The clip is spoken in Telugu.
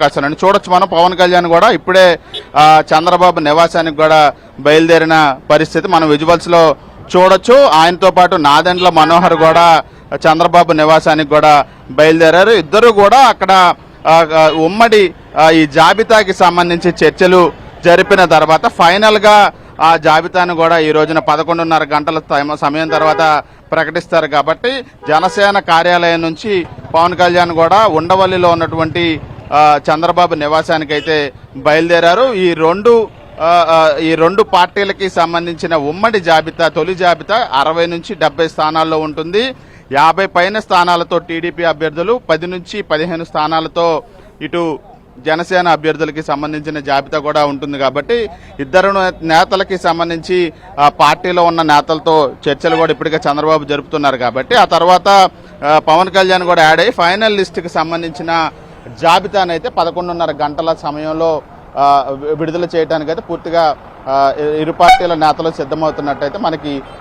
అవకాశం చూడొచ్చు మనం పవన్ కళ్యాణ్ కూడా ఇప్పుడే చంద్రబాబు నివాసానికి కూడా బయలుదేరిన పరిస్థితి మనం విజువల్స్లో చూడొచ్చు. ఆయనతో పాటు నాదెండ్ల మనోహర్ కూడా చంద్రబాబు నివాసానికి కూడా బయలుదేరారు. ఇద్దరు కూడా అక్కడ ఉమ్మడి ఈ జాబితాకి సంబంధించి చర్చలు జరిపిన తర్వాత ఫైనల్గా ఆ జాబితాను కూడా ఈ రోజున పదకొండున్నర గంటల సమయం తర్వాత ప్రకటిస్తారు. కాబట్టి జనసేన కార్యాలయం నుంచి పవన్ కళ్యాణ్ కూడా ఉండవల్లిలో ఉన్నటువంటి చంద్రబాబు నివాసానికి అయితే బయలుదేరారు. ఈ రెండు ఈ రెండు పార్టీలకి సంబంధించిన ఉమ్మడి జాబితా తొలి జాబితా అరవై నుంచి డెబ్బై స్థానాల్లో ఉంటుంది. యాభై పైన స్థానాలతో టీడీపీ అభ్యర్థులు పది నుంచి పదిహేను స్థానాలతో ఇటు జనసేన అభ్యర్థులకి సంబంధించిన జాబితా కూడా ఉంటుంది కాబట్టి ఇద్దరు నేతలకి సంబంధించి పార్టీలో ఉన్న నేతలతో చర్చలు కూడా ఇప్పటికే చంద్రబాబు జరుపుతున్నారు కాబట్టి ఆ తర్వాత పవన్ కళ్యాణ్ కూడా యాడ్ అయ్యి ఫైనల్ లిస్టుకి సంబంధించిన జాబితానైతే పదకొండున్నర గంటల సమయంలో విడుదల చేయడానికైతే పూర్తిగా ఇరు పార్టీల నేతలు సిద్ధమవుతున్నట్టయితే మనకి